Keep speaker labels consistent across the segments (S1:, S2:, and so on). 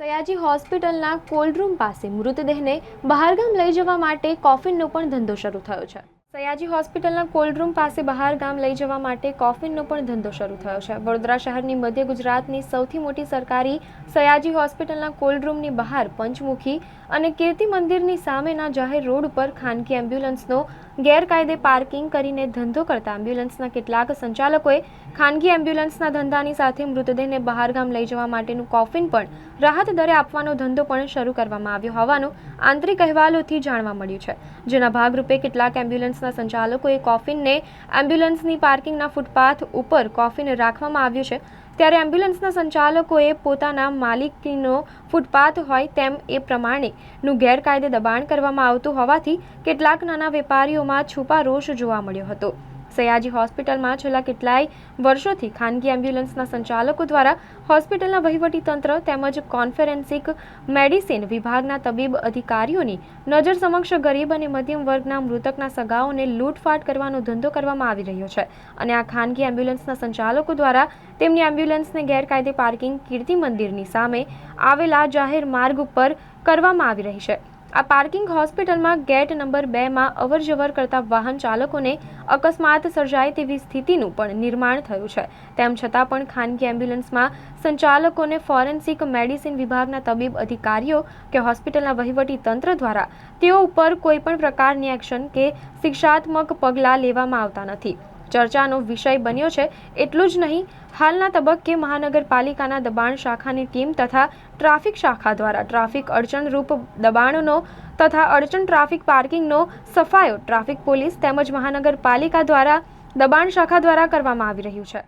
S1: સયાજી હોસ્પિટલના cold room પાસે મૃતદેહને બહારગામ લઈ જવા માટે કોફિનનો પણ ધંધો શરૂ થયો છે. સયાજી હોસ્પિટલના કોલ્ડ પાસે બહારગામ લઈ જવા માટે કોફિનનો પણ ધંધો શરૂ થયો છે. વડોદરા શહેરની મધ્ય ગુજરાતની સૌથી મોટી સરકારી સયાજી હોસ્પિટલના કોલ્ડ રૂમની બહાર પંચમુખી અને કીર્તિ મંદિરની સામેના જાહેર રોડ ઉપર ખાનગી એમ્બ્યુલન્સનો ગેરકાયદે પાર્કિંગ કરીને ધંધો કરતા એમ્બ્યુલન્સના કેટલાક સંચાલકોએ ખાનગી એમ્બ્યુલન્સના ધંધાની સાથે મૃતદેહને બહારગામ લઈ જવા માટેનું કોફિન પણ રાહત દરે આપવાનો ધંધો પણ શરૂ કરવામાં આવ્યો હોવાનું આંતરિક અહેવાલોથી જાણવા મળ્યું છે. જેના ભાગરૂપે કેટલાક એમ્બ્યુલન્સના સંચાલકોએ કોફિનને એમ્બ્યુલન્સની પાર્કિંગના ફૂટપાથ ઉપર કોફિન રાખવામાં આવ્યું છે. ત્યારે એમ્બ્યુલન્સના સંચાલકોએ પોતાના માલિકીનો ફૂટપાથ હોય તેમ એ પ્રમાણેનું ગેરકાયદે દબાણ કરવામાં આવતું હોવાથી કેટલાક નાના વેપારીઓમાં છુપા રોષ જોવા મળ્યો હતો. સયાજી હોસ્પિટલમાં છેલ્લા કેટલાય વર્ષોથી ખાનગી એમ્બ્યુલન્સના સંચાલકો દ્વારા હોસ્પિટલના વહીવટીતંત્ર તેમજ કોન્ફરન્સિક મેડિસિન વિભાગના તબીબ અધિકારીઓની નજર સમક્ષ ગરીબ અને મધ્યમ વર્ગના મૃતકના સગાઓને લૂંટફાટ કરવાનો ધંધો કરવામાં આવી રહ્યો છે. અને આ ખાનગી એમ્બ્યુલન્સના સંચાલકો દ્વારા તેમની એમ્બ્યુલન્સને ગેરકાયદે પાર્કિંગ કીર્તિ મંદિરની સામે આવેલા જાહેર માર્ગ ઉપર કરવામાં આવી રહી છે. આ પાર્કિંગ હોસ્પિટલમાં ગેટ નંબર બેમાં અવરજવર કરતા વાહન ચાલકોને અકસ્માત સર્જાય તેવી સ્થિતિનું પણ નિર્માણ થયું છે. તેમ છતાં પણ ખાનગી એમ્બ્યુલન્સમાં સંચાલકોને ફોરેન્સિક મેડિસિન વિભાગના તબીબ અધિકારીઓ કે હોસ્પિટલના વહીવટી તંત્ર દ્વારા તેઓ ઉપર કોઈપણ પ્રકારની એક્શન કે શિક્ષાત્મક પગલાં લેવામાં આવતા નથી. ચર્ચાનો વિષય બન્યો છે, એટલું જ નહીં, હાલના તબક્કે મહાનગરપાલિકાના દબાણ શાખાની ટીમ તથા ટ્રાફિક શાખા દ્વારા ટ્રાફિક અડચણરૂપ દબાણનો તથા અડચણ ટ્રાફિક પાર્કિંગનો સફાયો ટ્રાફિક પોલીસ તેમજ મહાનગરપાલિકા દ્વારા દબાણ શાખા દ્વારા કરવામાં આવી રહ્યું છે.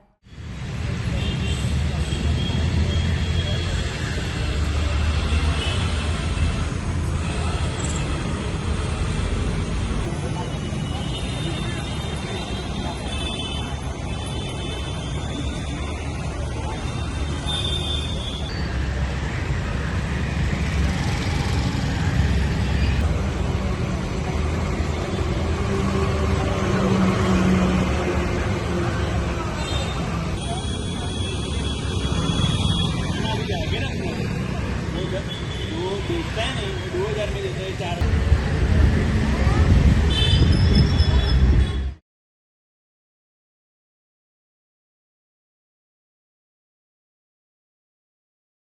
S1: Appreciate that.